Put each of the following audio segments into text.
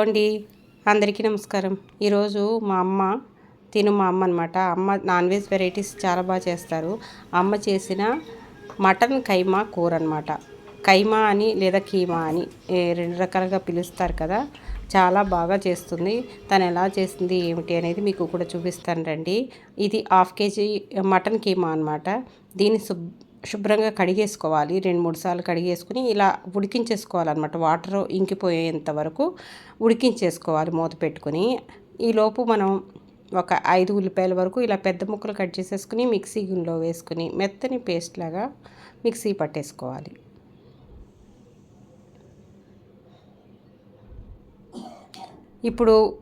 అండి అందరికీ నమస్కారం. ఈరోజు మా అమ్మ తిను మా అమ్మ అనమాట అమ్మ నాన్ వెజ్ వెరైటీస్ చాలా బాగా చేస్తారు. అమ్మ చేసిన మటన్ కైమా కూర అనమాట కైమా అని లేదా కీమా అని రెండు రకాలుగా పిలుస్తారు కదా చాలా బాగా చేస్తుంది. తను ఎలా చేస్తుంది ఏమిటి అనేది మీకు కూడా చూపిస్తాను రండి. ఇది హాఫ్ కేజీ మటన్ కీమా అనమాట దీన్ని శుభ్ శుభ్రంగా కడిగేసుకోవాలి. రెండు మూడు సార్లు కడిగేసుకుని ఇలా ఉడికించేసుకోవాలన్నమాట. వాటర్ ఇంకిపోయేంత వరకు ఉడికించేసుకోవాలి మూత పెట్టుకుని. ఈలోపు మనం ఒక ఐదు ఉల్లిపాయల వరకు ఇలా పెద్ద ముక్కలు కట్ చేసేసుకుని మిక్సీ గిన్నెలో వేసుకుని మెత్తని పేస్ట్ లాగా మిక్సీ పట్టేసుకోవాలి. ఇప్పుడు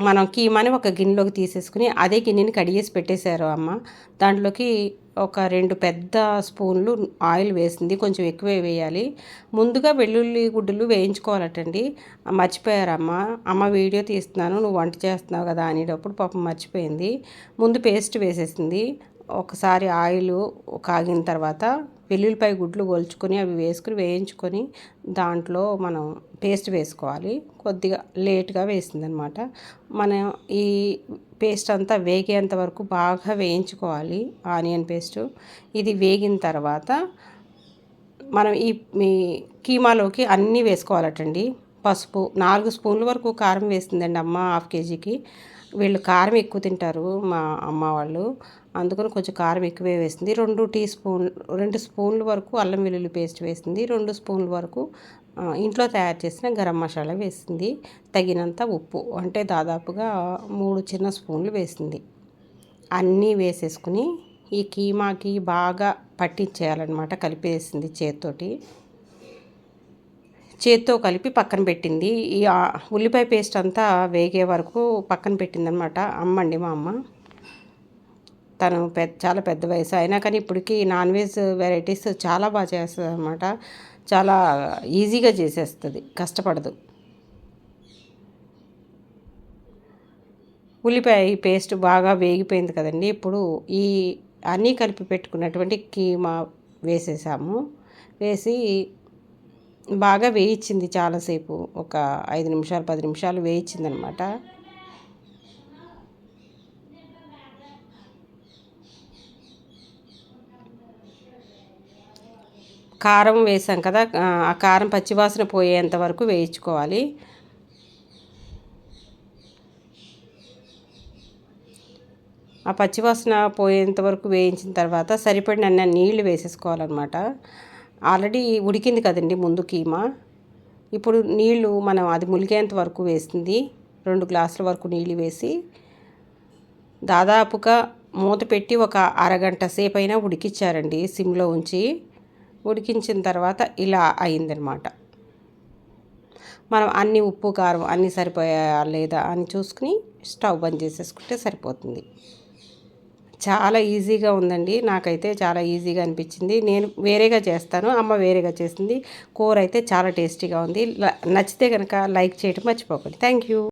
మనం కీమాని ఒక గిన్నెలోకి తీసేసుకుని అదే గిన్నెని కడిగేసి పెట్టేశారు అమ్మ. దాంట్లోకి ఒక రెండు పెద్ద స్పూన్లు ఆయిల్ వేసింది కొంచెం ఎక్కువే వేయాలి. ముందుగా వెల్లుల్లి గుడ్డలు వేయించుకోవాలటండి. మర్చిపోయారమ్మ అమ్మ వీడియో తీస్తున్నాను నువ్వు వంట చేస్తున్నావు కదా అనేటప్పుడు పాపం మర్చిపోయింది. ముందు పేస్ట్ వేసేసింది. ఒకసారి ఆయిల్ కాగిన తర్వాత వెల్లుల్లిపాయ గుడ్లు ఒలుచుకొని అవి వేసుకుని వేయించుకొని దాంట్లో మనం పేస్ట్ వేసుకోవాలి. కొద్దిగా లేట్గా వేసిందనమాట. మనం ఈ పేస్ట్ అంతా వేగేంత వరకు బాగా వేయించుకోవాలి ఆనియన్ పేస్టు. ఇది వేగిన తర్వాత మనం ఈ కీమాలోకి అన్నీ వేసుకోవాలటండి. పసుపు నాలుగు స్పూన్ల వరకు కారం వేస్తుందండి అమ్మ హాఫ్ కేజీకి. వీళ్ళు కారం ఎక్కువ తింటారు మా అమ్మ వాళ్ళు. అందుకని కొంచెం కారం ఎక్కువే వేసింది. రెండు టీ స్పూన్ రెండు స్పూన్ల వరకు అల్లం వెల్లుల్లి పేస్ట్ వేసింది. రెండు స్పూన్ల వరకు ఇంట్లో తయారు చేసిన గరం మసాలా వేసింది. తగినంత ఉప్పు అంటే దాదాపుగా మూడు చిన్న స్పూన్లు వేసింది. అన్నీ వేసేసుకుని ఈ కీమాకి బాగా పట్టించేయాలన్నమాట కలిపేసింది చేత్తోటి. చేత్తో కలిపి పక్కన పెట్టింది. ఈ ఉల్లిపాయ పేస్ట్ అంతా వేగే వరకు పక్కన పెట్టిందనమాట అమ్మండి మా అమ్మ. తను పెద్ద చాలా పెద్ద వయసు అయినా కానీ ఇప్పటికీ నాన్ వెజ్ వెరైటీస్ చాలా బాగా చేస్తుంది అనమాట చాలా ఈజీగా చేసేస్తుంది కష్టపడదు. ఉల్లిపాయ పేస్ట్ బాగా వేగిపోయింది కదండి. ఇప్పుడు ఈ అన్నీ కలిపి పెట్టుకున్నటువంటి కీమా వేసేసాము. వేసి బాగా వేయించింది చాలాసేపు. ఒక ఐదు నిమిషాలు పది నిమిషాలు వేయించింది అనమాట కారం వేసాం కదా ఆ కారం పచ్చివాసన పోయేంత వరకు వేయించుకోవాలి. ఆ పచ్చివాసన పోయేంత వరకు వేయించిన తర్వాత సరిపడిన నీళ్ళు వేసేసుకోవాలన్నమాట. ఆల్రెడీ ఉడికింది కదండి ముందు కీమా. ఇప్పుడు నీళ్ళు మనం అది ములిగేంత వరకు వేసింది. రెండు గ్లాసుల వరకు నీళ్ళు వేసి దాదాపుగా మూత పెట్టి ఒక అరగంట సేపు అయినా ఉడికిచ్చారండి సిమ్లో ఉంచి. ఉడికించిన తర్వాత ఇలా అయిందనమాట మనం అన్ని ఉప్పు కారం అన్నీ సరిపోయా లేదా అని చూసుకుని స్టవ్ బంద్ చేసేసుకుంటే సరిపోతుంది. చాలా ఈజీగా ఉందండి. నాకైతే చాలా ఈజీగా అనిపించింది. నేను వేరేగా చేస్తాను. అమ్మ వేరేగా చేసింది. కూర అయితే చాలా టేస్టీగా ఉంది. నచ్చితే కనుక లైక్ చేయడం మర్చిపోకండి. Thank you.